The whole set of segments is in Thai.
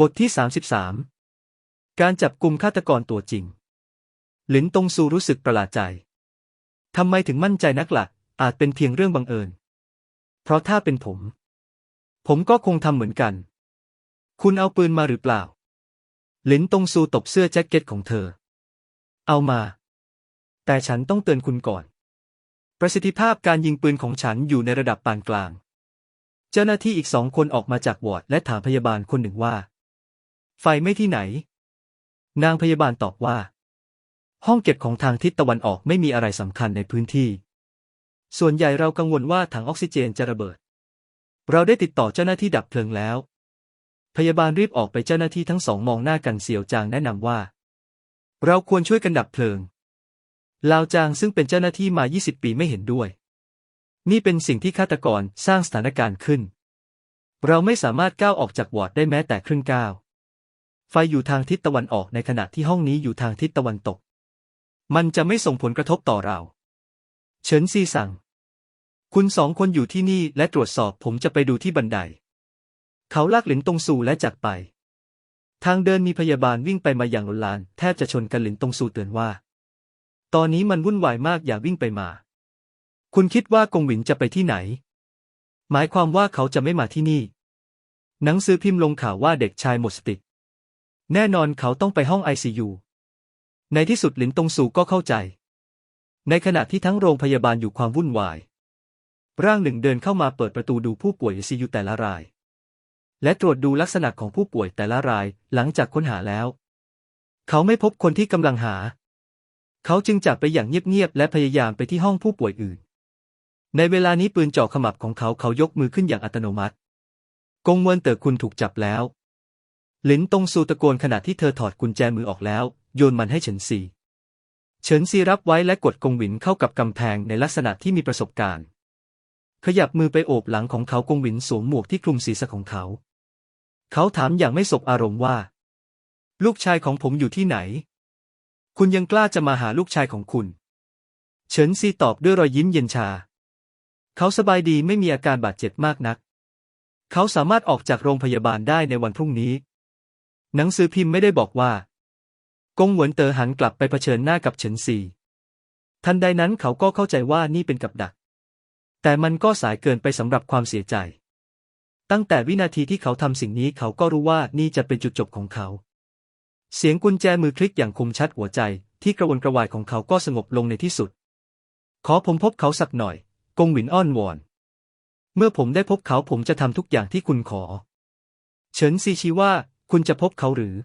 บทที่ 33 การจับกลุ่มฆาตกรตัวจริง หลินตงซูรู้สึกประหลาดใจ ทำไมถึงมั่นใจนักละ่ะ อาจเป็นเพียงเรื่องบังเอิญ เพราะถ้าเป็นผม ผมก็คงทำเหมือนกัน คุณเอาปืนมาหรือเปล่า หลินตงซูตบเสื้อแจ็คเก็ตของเธอ เอามา แต่ฉันต้องเตือนคุณก่อน ประสิทธิภาพการยิงปืนของฉันอยู่ในระดับปานกลาง เจ้าหน้าที่อีกสองคนออกมาจากวอร์ดและถามพยาบาลคนหนึ่งว่า ไฟไม่ที่ไหน นางพยาบาลตอบว่า ห้องเก็บของทางทิศตะวันออกไม่มีอะไรสำคัญในพื้นที่ ส่วนใหญ่เรากังวลว่าถังออกซิเจนจะระเบิด เราได้ติดต่อเจ้าหน้าที่ดับเพลิงแล้ว พยาบาลรีบออกไปเจ้าหน้าที่ทั้งสองมองหน้ากันเสียวจางแนะนำว่า เราควรช่วยกันดับเพลิงลาวจางซึ่งเป็นเจ้าหน้าที่มา 20 ปีไม่เห็นด้วย นี่เป็นสิ่งที่ฆาตกรสร้างสถานการณ์ขึ้น เราไม่สามารถก้าวออกจากวอร์ดได้แม้แต่ครึ่งก้าว ไฟอยู่ทางทิศตะวันออกในขณะที่ห้องนี้อยู่ทางทิศตะวันตก มันจะไม่ส่งผลกระทบต่อเรา เฉินซีสั่ง คุณสองคนอยู่ที่นี่และตรวจสอบผมจะไปดูที่บันได เขาลากหลินตงซูและจากไป ทางเดินมีพยาบาลวิ่งไปมาอย่างลนลาน แทบจะชนกันหลินตงซูเตือนว่า ตอนนี้มันวุ่นวายมากอย่าวิ่งไปมา คุณคิดว่ากงหวินจะไปที่ไหน หมายความว่าเขาจะไม่มาที่นี่ หนังสือพิมพ์ลงข่าวว่าเด็กชายหมดสติ แน่นอนเขาต้องไปห้องไอซียูในที่สุดหลินตงซูก็เข้าใจ ในขณะที่ทั้งโรงพยาบาลอยู่ความวุ่นวาย ร่างหนึ่งเดินเข้ามาเปิดประตูดูผู้ป่วยไอซียูแต่ละราย และตรวจดูลักษณะของผู้ป่วยแต่ละรายหลังจากค้นหาแล้ว เขาไม่พบคนที่กำลังหา เขาจึงจากไปอย่างเงียบๆและพยายามไปที่ห้องผู้ป่วยอื่น ในเวลานี้ปืนจ่อขมับของเขาเขายกมือขึ้นอย่างอัตโนมัติ กงเวินเต๋อคุณถูกจับแล้ว หลินตงซูตะโกนขณะที่เธอถอดกุญแจมือออกแล้ว โยนมันให้เฉินซี เฉินซีรับไว้และกดกงหวินเข้ากับกำแพงในลักษณะที่มีประสบการณ์ ขยับมือไปโอบหลังของเขากงหวินสวมหมวกที่คลุมศีรษะของเขา เขาถามอย่างไม่สบอารมณ์ว่า ลูกชายของผมอยู่ที่ไหน คุณยังกล้าจะมาหาลูกชายของคุณ เฉินซีตอบด้วยรอยยิ้มเย็นชา เขาสบายดีไม่มีอาการบาดเจ็บมากนัก เขาสามารถออกจากโรงพยาบาลได้ในวันพรุ่งนี้ หนังสือพิมพ์ไม่ได้บอกว่ากงหวนเต๋อหันกลับไปเผชิญหน้ากับเฉินซีทันใดนั้นเขาก็เข้าใจว่านี่เป็นกับดัก แต่มันก็สายเกินไปสำหรับความเสียใจ ตั้งแต่วินาทีที่เขาทำสิ่งนี้เขาก็รู้ว่านี่จะเป็นจุดจบของเขา เสียงกุญแจมือคลิกอย่างคมชัดหัวใจ ที่กระวนกระวายของเขาก็สงบลงในที่สุด ขอผมพบเขาสักหน่อย กงหวินอ้อนวอน เมื่อผมได้พบเขาผมจะทำทุกอย่างที่คุณขอ เฉินซีชี้ว่า คุณจะพบเขาหรือ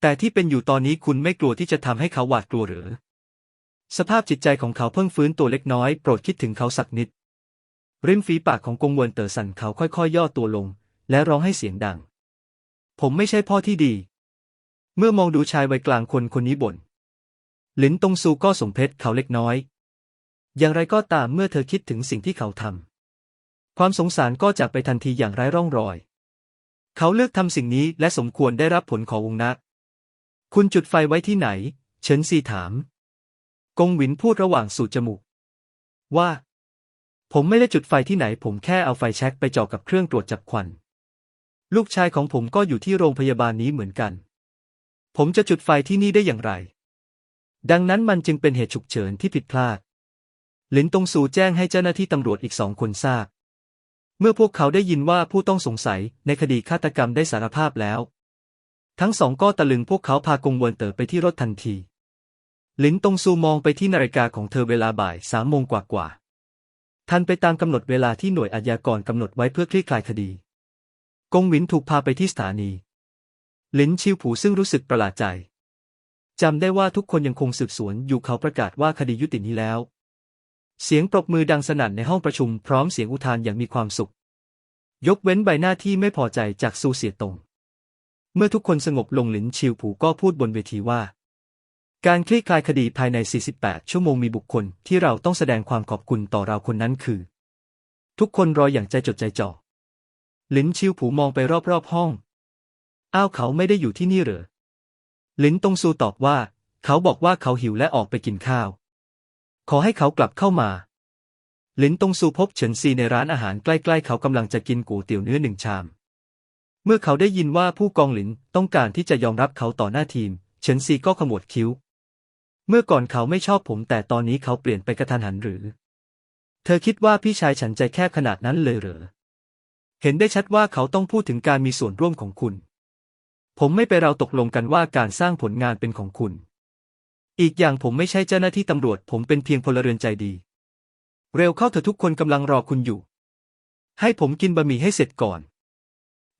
แต่ที่เป็นอยู่ตอนนี้คุณไม่กลัวที่จะทำให้เขาหวาดกลัวหรือ สภาพจิตใจของเขาเพิ่งฟื้นตัวเล็กน้อย โปรดคิดถึงเขาสักนิด ริมฝีปากของกงเวินเต๋อสั่นเขาค่อยๆ ย่อตัวลง และร้องให้เสียงดัง ผมไม่ใช่พ่อที่ดี เมื่อมองดูชายวัยกลางคนคนนี้บ่นหลินตงซูก็สมเพชเขาเล็กน้อย อย่างไรก็ตามเมื่อเธอคิดถึงสิ่งที่เขาทำความสงสารก็จากไปทันทีอย่างไร้ร่องรอย เขาเลือกทำสิ่งนี้และสมควรได้รับผลของวงนะ คุณจุดไฟไว้ที่ไหน เฉินซีถาม กงหวินพูดระหว่างสูดจมูก ว่า ผมไม่ได้จุดไฟที่ไหน ผมแค่เอาไฟแช็กไปจ่อกับเครื่องตรวจจับควัน ลูกชายของผมก็อยู่ที่โรงพยาบาลนี้เหมือนกัน ผมจะจุดไฟที่นี่ได้อย่างไร ดังนั้นมันจึงเป็นเหตุฉุกเฉินที่ผิดพลาด หลินตงซูแจ้งให้เจ้าหน้าที่ตำรวจอีกสองคนทราบ เมื่อพวกเขาได้ยินว่าผู้ต้องสงสัยในคดีฆาตกรรมได้สารภาพแล้ว ทั้งสองก็ตะลึงพวกเขาพากงวนเต๋อไปที่รถทันที หลินตงซูมองไปที่นาฬิกาของเธอเวลาบ่ายสามโมงกว่าๆ ทันไปตามกำหนดเวลาที่หน่วยอาญากรกำหนดไว้เพื่อคลี่คลายคดี กงหวินถูกพาไปที่สถานี หลินชิวผูซึ่งรู้สึกประหลาดใจจำได้ว่าทุกคนยังคงสืบสวนอยู่เขาประกาศว่าคดียุตินี้แล้ว เสียงปรบมือดังสนั่นในห้องประชุมพร้อมเสียงอุทานอย่างมีความสุข ยกเว้นใบหน้าที่ไม่พอใจจากซูเสียตง เมื่อทุกคนสงบลงหลินชิวผูก็พูดบนเวทีว่า การคลี่คลายคดีภายใน 48 ชั่วโมงมีบุคคลที่เราต้องแสดงความขอบคุณต่อเราคนนั้นคือ ทุกคนรออย่างใจจดใจจ่อหลินชิวผูมองไปรอบๆห้อง อ้าวเขาไม่ได้อยู่ที่นี่เหรอหลินตงซูตอบว่า เขาบอกว่าเขาหิวและออกไปกินข้าว ขอให้เขากลับเข้ามา หลินตงซูพบเฉินซีในร้านอาหารใกล้ๆ เขากำลังจะกินก๋วยเตี๋ยวเนื้อหนึ่งชาม เมื่อเขาได้ยินว่าผู้กองหลินต้องการที่จะยอมรับเขาต่อหน้าทีม เฉินซีก็ขมวดคิ้ว เมื่อก่อนเขาไม่ชอบผมแต่ตอนนี้เขาเปลี่ยนไปกระทันหันหรือ เธอคิดว่าพี่ชายฉันใจแคบขนาดนั้นเลยเหรอ เห็นได้ชัดว่าเขาต้องพูดถึงการมีส่วนร่วมของคุณ ผมไม่ไปเราตกลงกันว่าการสร้างผลงานเป็นของคุณ อีกอย่างผมไม่ใช่เจ้าหน้าที่ตำรวจ ผมเป็นเพียงพลเรือนใจดี เร็วเข้าเถอะทุกคนกำลังรอคุณอยู่ ให้ผมกินบะหมี่ให้เสร็จก่อน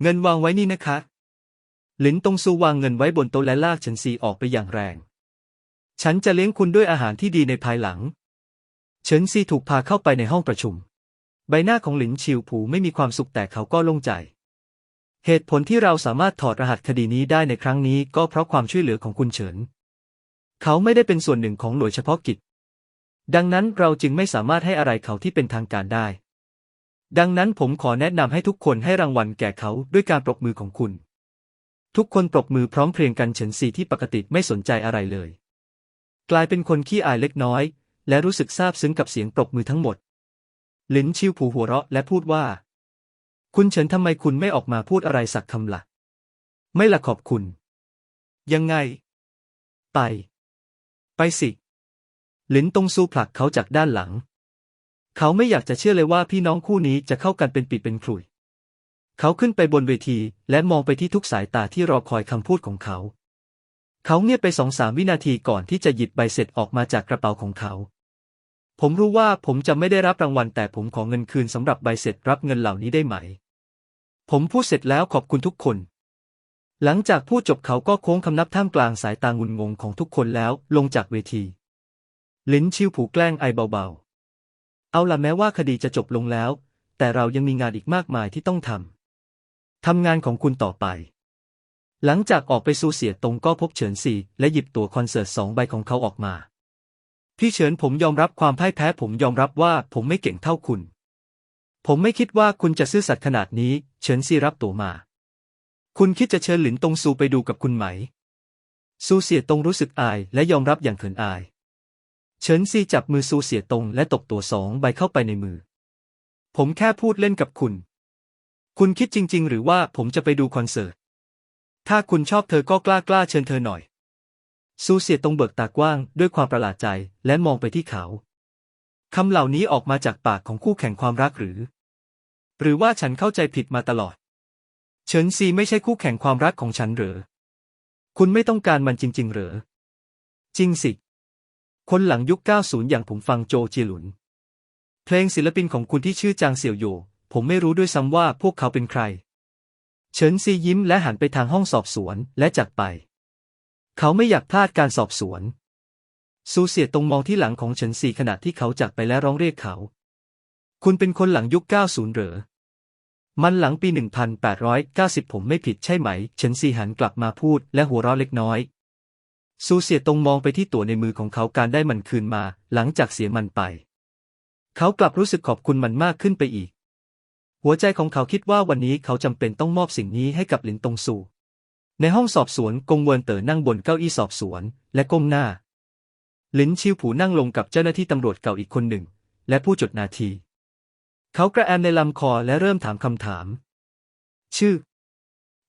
เงินวางไว้นี่นะคะ หลินตงซูวางเงินไว้บนโต๊ะและลากเฉินซีออกไปอย่างแรง ฉันจะเลี้ยงคุณด้วยอาหารที่ดีในภายหลัง เฉินซีถูกพาเข้าไปในห้องประชุม ใบหน้าของหลินชิวผูไม่มีความสุขแต่เขาก็โล่งใจเหตุผลที่เราสามารถถอดรหัสคดีนี้ได้ในครั้งนี้ก็เพราะความช่วยเหลือของคุณเฉิน เขาไม่ได้เป็นส่วนหนึ่งของหน่วยเฉพาะกิจ ดังนั้นเราจึงไม่สามารถให้อะไรเขาที่เป็นทางการได้ ดังนั้นผมขอแนะนำให้ทุกคนให้รางวัลแก่เขาด้วยการปรบมือของคุณ ทุกคนปรบมือพร้อมเพรียงกันเฉินซีที่ปกติไม่สนใจอะไรเลย กลายเป็นคนขี้อายเล็กน้อย และรู้สึกซาบซึ้งกับเสียงปรบมือทั้งหมดหลินชิวผูหัวเราะและพูดว่า คุณเฉินทำไมคุณไม่ออกมาพูดอะไรสักคำละ่ะ ไม่ละขอบคุณ ยังไง ไป ไปสิ หลินตงซูผลักเขาจากด้านหลัง เขาไม่อยากจะเชื่อเลยว่าพี่น้องคู่นี้จะเข้ากันเป็นปีเป็นขลุยเขาขึ้นไปบนเวทีและมองไปที่ทุกสายตาที่รอคอยคำพูดของเขา เขาเงียบไปสองสามวินาทีก่อนที่จะหยิบใบเสร็จออกมาจากกระเป๋าของเขา ผมรู้ว่าผมจะไม่ได้รับรางวัลแต่ผมขอเงินคืนสำหรับใบเสร็จรับเงินเหล่านี้ได้ไหม ผมพูดเสร็จแล้วขอบคุณทุกคน หลังจากพูดจบเขาก็โค้งคำนับท่ามกลางสายตางุนงงของทุกคนแล้วลงจากเวที ลิ้นชิวผูแกล้งไอเบาๆ เอาล่ะแม้ว่าคดีจะจบลงแล้ว แต่เรายังมีงานอีกมากมายที่ต้องทำทำงานของคุณต่อไป หลังจากออกไปสู่เสียตรงก็พบเฉินซีและหยิบตั๋วคอนเสิร์ตสองใบของเขาออกมา พี่เฉินผมยอมรับความพ่ายแพ้ผมยอมรับว่าผมไม่เก่งเท่าคุณ ผมไม่คิดว่าคุณจะซื่อสัตย์ขนาดนี้ เฉินซีรับตั๋วมา คุณคิดจะเชิญหลินตงซูไปดูกับคุณไหม ซูเสียตงรู้สึกอายและยอมรับอย่างเขินอาย เฉินซีจับมือซูเสียตงและตบตัวสองใบเข้าไปในมือ ผมแค่พูดเล่นกับคุณ คุณคิดจริง ๆ หรือว่าผมจะไปดูคอนเสิร์ต ถ้าคุณชอบเธอก็กล้ากล้าเชิญเธอหน่อย ซูเสียตงเบิกตากว้างด้วยความประหลาดใจและมองไปที่เขาคำเหล่านี้ออกมาจากปากของคู่แข่งความรักหรือ หรือว่าฉันเข้าใจผิดมาตลอด เฉินซีไม่ใช่คู่แข่งความรักของฉันหรือ คุณไม่ต้องการมันจริง ๆ หรือ จริงสิ คนหลังยุค 90 อย่างผมฟังโจจีหลุน เพลงศิลปินของคุณที่ชื่อจางเสี่ยวโยผมไม่รู้ด้วยซ้ำว่าพวกเขาเป็นใคร เฉินซียิ้มและหันไปทางห้องสอบสวนและจากไป เขาไม่อยากพลาดการสอบสวน ซูเสียตรงมองที่หลังของเฉินซีขณะที่เขาจากไปและร้องเรียกเขา คุณเป็นคนหลังยุค 90 เหรอ มันหลังปี 1890 ผมไม่ผิดใช่ไหม เฉินซีหันกลับมาพูดและหัวเราะเล็กน้อย ซูเสียตรงมองไปที่ตั๋วในมือของเขาการได้มันคืนมา หลังจากเสียมันไป เขากลับรู้สึกขอบคุณมันมากขึ้นไปอีก หัวใจของเขาคิดว่าวันนี้เขาจำเป็นต้องมอบสิ่งนี้ให้กับหลินตงซู ในห้องสอบสวนกงเวินเต๋อนั่งบนเก้าอี้สอบสวน และก้มหน้าหลินชิวผูนั่งลงกับเจ้าหน้าที่ตำรวจเก่าอีกคนหนึ่ง และผู้จดนาที เขากระแอมในลำคอและเริ่มถามคำถาม ชื่อ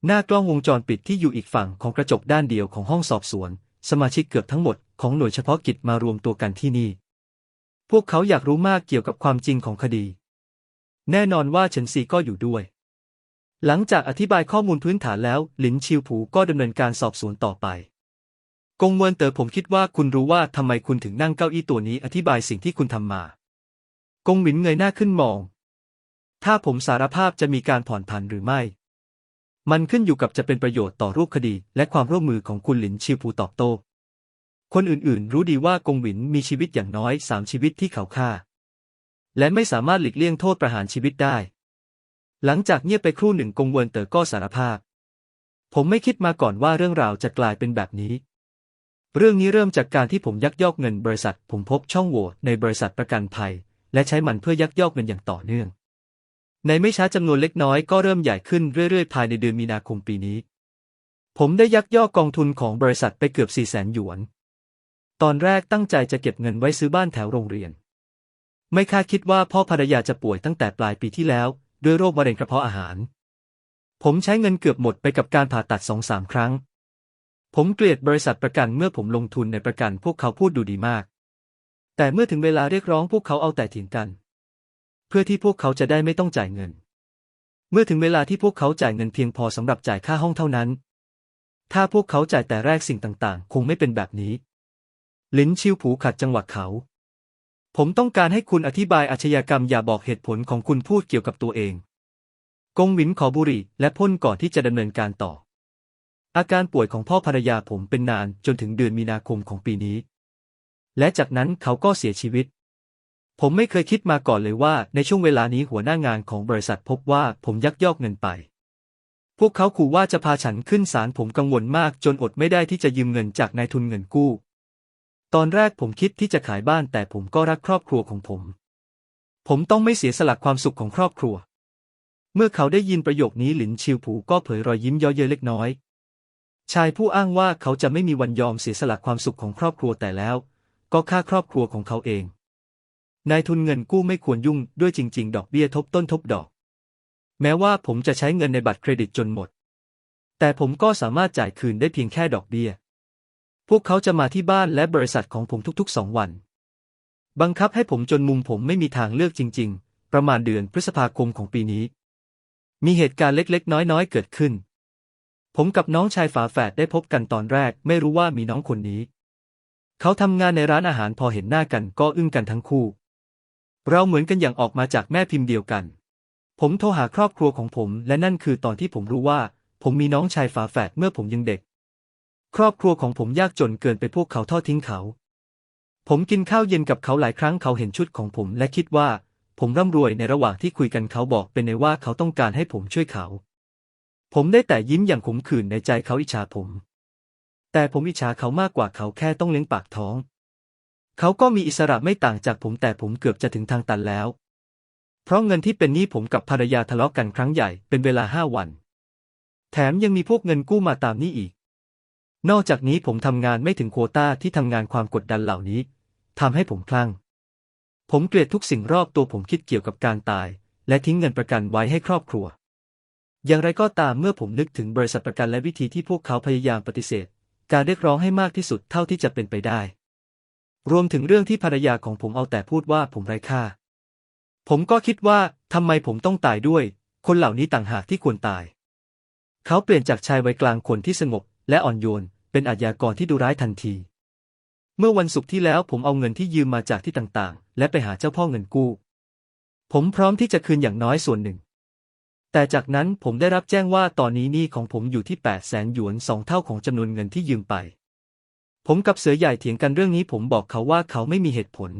หน้ากล้องวงจรปิดที่อยู่อีกฝั่งของกระจกด้านเดียวของห้องสอบสวน สมาชิกเกือบทั้งหมดของหน่วยเฉพาะกิจมารวมตัวกันที่นี่ พวกเขาอยากรู้มากเกี่ยวกับความจริงของคดี แน่นอนว่าเฉินซีก็อยู่ด้วย หลังจากอธิบายข้อมูลพื้นฐานแล้วหลินชิวผูก็ดำเนินการสอบสวนต่อไปกงเวินเต๋อผมคิดว่าคุณรู้ว่าทำไมคุณถึงนั่งเก้าอี้ตัวนี้อธิบายสิ่งที่คุณทำมากงหมินเงยหน้าขึ้นมอง ถ้าผมสารภาพจะมีการผ่อนผันหรือไม่ มันขึ้นอยู่กับจะเป็นประโยชน์ต่อรูปคดี และความร่วมมือของคุณหลินชิวผูตอบโต้คนอื่นๆ รู้ดีว่ากงหวินมีชีวิตอย่างน้อยสามชีวิตที่เขาฆ่า และไม่สามารถหลีกเลี่ยงโทษประหารชีวิตได้ หลังจากเงียบไปครู่หนึ่งกงเวินเต๋อก็สารภาพ ผมไม่คิดมาก่อนว่าเรื่องราวจะกลายเป็นแบบนี้ เรื่องนี้เริ่มจากการที่ผมยักยอกเงินบริษัท ผมพบช่องโหว่ในบริษัทประกันภัย และใช้มันเพื่อยักยอกเงินอย่างต่อเนื่อง ในไม่ช้าจำนวนเล็กน้อยก็เริ่มใหญ่ขึ้นเรื่อยๆ ภายในเดือนมีนาคมปีนี้ ผมได้ยักยอกกองทุนของบริษัทไปเกือบ4ี่แสนหยวน ตอนแรกตั้งใจจะเก็บเงินไว้ซื้อบ้านแถวโรงเรียน ไม่คาดคิดว่าพ่อภรรยาจะป่วยตั้งแต่ปลายปีที่แล้ว ด้วยโรคมะเร็งกระเพาะอาหาร ผมใช้เงินเกือบหมดไปกับการผ่าตัดสองสามครั้ง ผมเกลียดบริษัทประกันเมื่อผมลงทุนในประกันพวกเขาพูดดูดีมาก แต่เมื่อถึงเวลาเรียกร้องพวกเขาเอาแต่เถียงกัน เพื่อที่พวกเขาจะได้ไม่ต้องจ่ายเงิน เมื่อถึงเวลาที่พวกเขาจ่ายเงินเพียงพอสำหรับจ่ายค่าห้องเท่านั้น ถ้าพวกเขาจ่ายแต่แรกสิ่งต่างๆ คงไม่เป็นแบบนี้ ลินชิวผูขัดจังหวะเขา ผมต้องการให้คุณอธิบายอาชญากรรมอย่าบอกเหตุผลของคุณพูดเกี่ยวกับตัวเอง กงหวินขอบุหรี่และพ่นก่อนที่จะดำเนินการต่อ อาการป่วยของพ่อภรรยาผมเป็นนานจนถึงเดือนมีนาคมของปีนี้ และจากนั้นเขาก็เสียชีวิต ผมไม่เคยคิดมาก่อนเลยว่าในช่วงเวลานี้หัวหน้างานของบริษัทพบว่าผมยักยอกเงินไป พวกเขาขู่ว่าจะพาฉันขึ้นศาลผมกังวลมากจนอดไม่ได้ที่จะยืมเงินจากนายทุนเงินกู้ ตอนแรกผมคิดที่จะขายบ้านแต่ผมก็รักครอบครัวของผม ผมต้องไม่เสียสละความสุขของครอบครัว เมื่อเขาได้ยินประโยคนี้หลินชิวผูก็เผยรอยยิ้มย้อเย้ยเล็กน้อย ชายผู้อ้างว่าเขาจะไม่มีวันยอมเสียสละความสุขของครอบครัวแต่แล้ว ก็ฆ่าครอบครัวของเขาเอง นายทุนเงินกู้ไม่ควรยุ่งด้วยจริง ๆ ดอกเบี้ยทบต้นทบดอก แม้ว่าผมจะใช้เงินในบัตรเครดิตจนหมด แต่ผมก็สามารถจ่ายคืนได้เพียงแค่ดอกเบี้ย พวกเขาจะมาที่บ้านและบริษัทของผมทุกๆสองวัน บังคับให้ผมจนมุมผมไม่มีทางเลือกจริง ๆ ประมาณเดือนพฤษภาคมของปีนี้ มีเหตุการณ์เล็กๆ น้อยๆ เกิดขึ้น ผมกับน้องชายฝาแฝดได้พบกันตอนแรก ไม่รู้ว่ามีน้องคนนี้ เขาทำงานในร้านอาหารพอเห็นหน้ากันก็อึ้งกันทั้งคู่ เราเหมือนกันอย่างออกมาจากแม่พิมพ์เดียวกัน ผมโทรหาครอบครัวของผม และนั่นคือตอนที่ผมรู้ว่า ผมมีน้องชายฝาแฝดเมื่อผมยังเด็ก ครอบครัวของผมยากจนเกินไปพวกเขาทอดทิ้งเขา ผมกินข้าวเย็นกับเขาหลายครั้งเขาเห็นชุดของผมและคิดว่า ผมร่ำรวยในระหว่างที่คุยกันเขาบอกเป็นในว่าเขาต้องการให้ผมช่วยเขา ผมได้แต่ยิ้มอย่างขมขื่นในใจเขาอิจฉาผม แต่ผมอิจฉาเขามากกว่าเขาแค่ต้องเลี้ยงปากท้อง เขาก็มีอิสระไม่ต่างจากผมแต่ผมเกือบจะถึงทางตันแล้ว เพราะเงินที่เป็นหนี้ผมกับภรรยาทะเลาะกันครั้งใหญ่เป็นเวลาห้าวัน แถมยังมีพวกเงินกู้มาตามนี้อีก นอกจากนี้ผมทำงานไม่ถึงโควตาที่ทำงานความกดดันเหล่านี้ทำให้ผมคลั่ง ผมเกลียดทุกสิ่งรอบตัวผมคิดเกี่ยวกับการตาย และทิ้งเงินประกันไว้ให้ครอบครัว อย่างไรก็ตามเมื่อผมนึกถึงบริษัทประกันและวิธีที่พวกเขาพยายามปฏิเสธ การเรียกร้องให้มากที่สุดเท่าที่จะเป็นไปได้ รวมถึงเรื่องที่ภรรยาของผมเอาแต่พูดว่าผมไร้ค่า ผมก็คิดว่าทำไมผมต้องตายด้วย คนเหล่านี้ต่างหากที่ควรตาย เขาเปลี่ยนจากชายวัยกลางคนที่สงบ และอ่อนโยน เป็นอาชญากรที่ดูร้ายทันที เมื่อวันศุกร์ที่แล้วผมเอาเงินที่ยืมมาจากที่ต่างๆ และไปหาเจ้าพ่อเงินกู้ ผมพร้อมที่จะคืนอย่างน้อยส่วนหนึ่ง แต่จากนั้นผมได้รับแจ้งว่าตอนนี้หนี้ของผมอยู่ที่8 0 0แสนหยวนสองเท่าของจำนวนเงินที่ยืมไป ผมกับเสือใหญ่เถียงกันเรื่องนี้ผมบอกเขาว่าเขาไม่มีเหตุผล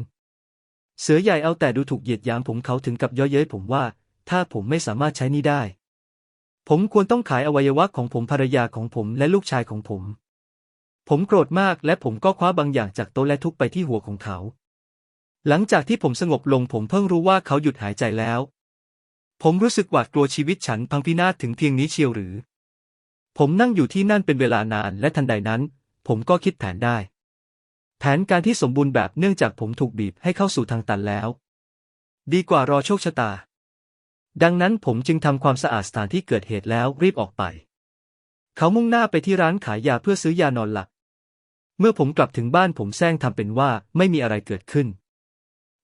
เสือใหญ่เอาแต่ดูถูกเหยียดหยามผมเขาถึงกับย่อเย้ยผมว่า ถ้าผมไม่สามารถใช้นี้ได้ ผมควรต้องขายอวัยวะของผมภรรยาของผมและลูกชายของผม ผมโกรธมากและผมก็คว้าบางอย่างจากโต๊ะและทุบไปที่หัวของเขา หลังจากที่ผมสงบลงผมเพิ่งรู้ว่าเขาหยุดหายใจแล้ว ผมรู้สึกหวาดกลัวชีวิตฉันพังพินาศถึงเพียงนี้เชียวหรือ ผมนั่งอยู่ที่นั่นเป็นเวลานานและทันใดนั้น ผมก็คิดแผนได้ แผนการที่สมบูรณ์แบบเนื่องจากผมถูกบีบให้เข้าสู่ทางตันแล้ว ดีกว่ารอโชคชะตา ดังนั้นผมจึงทำความสะอาดสถานที่เกิดเหตุแล้วรีบออกไป เขามุ่งหน้าไปที่ร้านขายยาเพื่อซื้อยานอนหลับเมื่อผมกลับถึงบ้านผมแซงทำเป็นว่าไม่มีอะไรเกิดขึ้น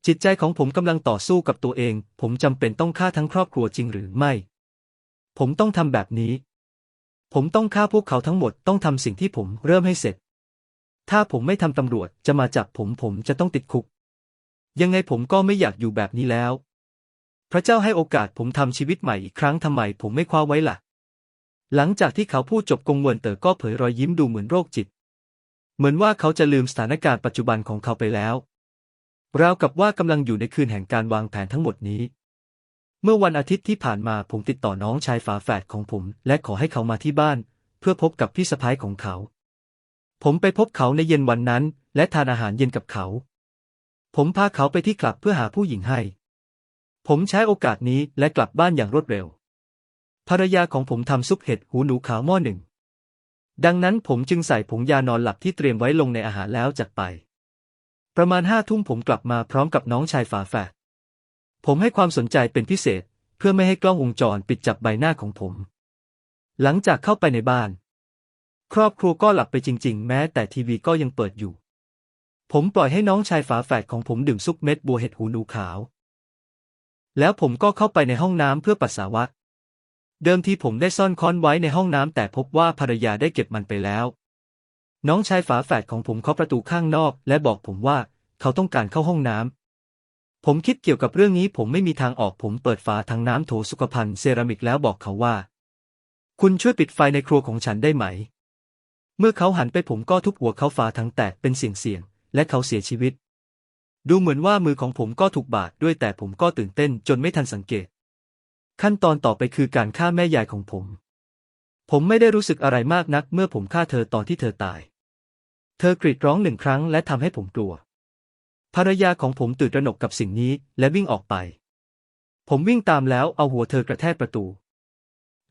จิตใจของผมกำลังต่อสู้กับตัวเอง ผมจำเป็นต้องฆ่าทั้งครอบครัวจริงหรือไม่ ผมต้องทำแบบนี้ ผมต้องฆ่าพวกเขาทั้งหมดต้องทำสิ่งที่ผมเริ่มให้เสร็จ ถ้าผมไม่ทำตำรวจจะมาจับผมผมจะต้องติดคุก ยังไงผมก็ไม่อยากอยู่แบบนี้แล้ว พระเจ้าให้โอกาสผมทำชีวิตใหม่อีกครั้งทำไมผมไม่คว้าไว้ล่ะ หลังจากที่เขาพูดจบกงเวนเต๋อก็เผยรอยยิ้มดูเหมือนโรคจิต เหมือนว่าเขาจะลืมสถานการณ์ปัจจุบันของเขาไปแล้วราวกับว่ากำลังอยู่ในคืนแห่งการวางแผนทั้งหมดนี้ เมื่อวันอาทิตย์ที่ผ่านมาผมติดต่อน้องชายฝาแฝดของผม และขอให้เขามาที่บ้าน เพื่อพบกับพี่สะพ้ายของเขา ผมไปพบเขาในเย็นวันนั้น และทานอาหารเย็นกับเขา ผมพาเขาไปที่คลับเพื่อหาผู้หญิงให้ ผมใช้โอกาสนี้และกลับบ้านอย่างรวดเร็ว ภรรยาของผมทำซุปเห็ดหูหนูขาวหม้อหนึ่ง ดังนั้นผมจึงใส่ผงยานอนหลับที่เตรียมไว้ลงในอาหารแล้วจากไป ประมาณห้าทุ่มผมกลับมาพร้อมกับน้องชายฝาแฝด ผมให้ความสนใจเป็นพิเศษ เพื่อไม่ให้กล้องวงจรปิดจับใบหน้าของผม หลังจากเข้าไปในบ้าน ครอบครัวก็หลับไปจริง ๆ แม้แต่ทีวีก็ยังเปิดอยู่ ผมปล่อยให้น้องชายฝาแฝดของผมดื่มซุปเม็ดบัวเห็ดหูหนูขาว แล้วผมก็เข้าไปในห้องน้ำเพื่อปัสสาวะ เดิมทีผมได้ซ่อนค้อนไว้ในห้องน้ำแต่พบว่าภรรยาได้เก็บมันไปแล้ว น้องชายฝาแฝดของผมเคาะประตูข้างนอก และบอกผมว่าเขาต้องการเข้าห้องน้ำ ผมคิดเกี่ยวกับเรื่องนี้ผมไม่มีทางออกผมเปิดฝาถังน้ำโถสุขภัณฑ์เซรามิกแล้วบอกเขาว่า คุณช่วยปิดไฟในครัวของฉันได้ไหม เมื่อเขาหันไปผมก็ทุบหัวเขาฝาถังแตกเป็นเสียงเสียง และเขาเสียชีวิต ดูเหมือนว่ามือของผมก็ถูกบาดด้วยแต่ผมก็ตื่นเต้นจนไม่ทันสังเกต ขั้นตอนต่อไปคือการฆ่าแม่ยายของผม ผมไม่ได้รู้สึกอะไรมากนักเมื่อผมฆ่าเธอตอนที่เธอตาย เธอกรีดร้องหนึ่งครั้งและทำให้ผมกลัว ภรรยาของผมตื่นระหนกกับสิ่งนี้และวิ่งออกไป ผมวิ่งตามแล้วเอาหัวเธอกระแทกประตู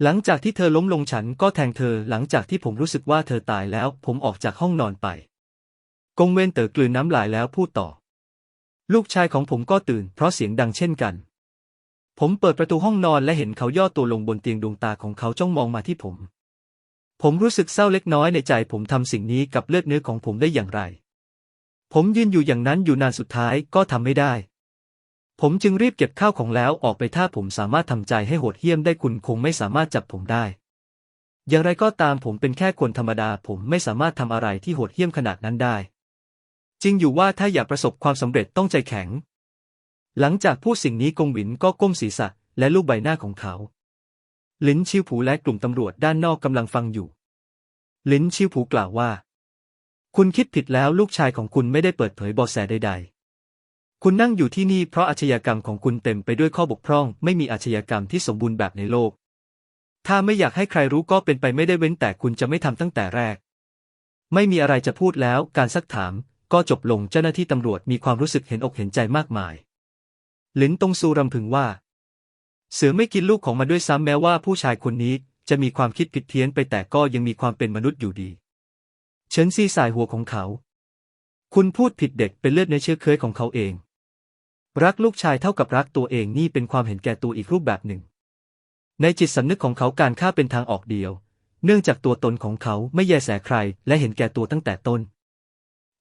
หลังจากที่เธอล้มลงฉันก็แทงเธอหลังจากที่ผมรู้สึกว่าเธอตายแล้ว ผมออกจากห้องนอนไป กงเวนเต๋อกลืนน้ำลายแล้วพูดต่อ ลูกชายของผมก็ตื่นเพราะเสียงดังเช่นกัน ผมเปิดประตูห้องนอนและเห็นเขาย่อตัวลงบนเตียงดวงตาของเขาจ้องมองมาที่ผม ผมรู้สึกเศร้าเล็กน้อยในใจผมทำสิ่งนี้กับเลือดเนื้อของผมได้อย่างไร ผมยืนอยู่อย่างนั้นอยู่นานสุดท้ายก็ทำไม่ได้ ผมจึงรีบเก็บข้าวของแล้วออกไปถ้าผมสามารถทำใจให้โหดเหี้ยมได้คุณคงไม่สามารถจับผมได้ อย่างไรก็ตามผมเป็นแค่คนธรรมดา ผมไม่สามารถทำอะไรที่โหดเหี้ยมขนาดนั้นได้ จริงอยู่ว่าถ้าอยากประสบความสำเร็จต้องใจแข็ง หลังจากพูดสิ่งนี้กงหวินก็ก้มศีรษะและลูบใบหน้าของเขาลินชิวผูและกลุ่มตำรวจด้านนอกกำลังฟังอยู่ ลินชิวผูกล่าวว่า คุณคิดผิดแล้วลูกชายของคุณไม่ได้เปิดเผยเบาะแสใด ๆ คุณนั่งอยู่ที่นี่เพราะอาชญากรรมของคุณเต็มไปด้วยข้อบกพร่อง ไม่มีอาชญากรรมที่สมบูรณ์แบบในโลก ถ้าไม่อยากให้ใครรู้ก็เป็นไปไม่ได้เว้นแต่คุณจะไม่ทำตั้งแต่แรก ไม่มีอะไรจะพูดแล้ว การซักถาม ก็จบลงเจ้าหน้าที่ตำรวจมีความรู้สึกเห็นอกเห็นใจมากมาย หลินตงซูรำพึงว่า เสือไม่กินลูกของมันด้วยซ้ำแม้ว่าผู้ชายคนนี้จะมีความคิดผิดเพี้ยนไปแต่ก็ยังมีความเป็นมนุษย์อยู่ดี เฉินซีสายหัวของเขา คุณพูดผิดเด็กเป็นเลือดเนื้อเชื้อเคยของเขาเอง รักลูกชายเท่ากับรักตัวเองนี่เป็นความเห็นแก่ตัวอีกรูปแบบหนึ่ง ในจิตสำนึกของเขาการฆ่าเป็นทางออกเดียว เนื่องจากตัวตนของเขาไม่แยแสใครและเห็นแก่ตัวตั้งแต่ต้น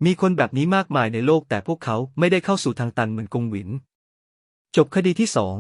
มีคนแบบนี้มากมายในโลกแต่พวกเขาไม่ได้เข้าสู่ทางตันเหมือนกงหวิน จบคดีที่สอง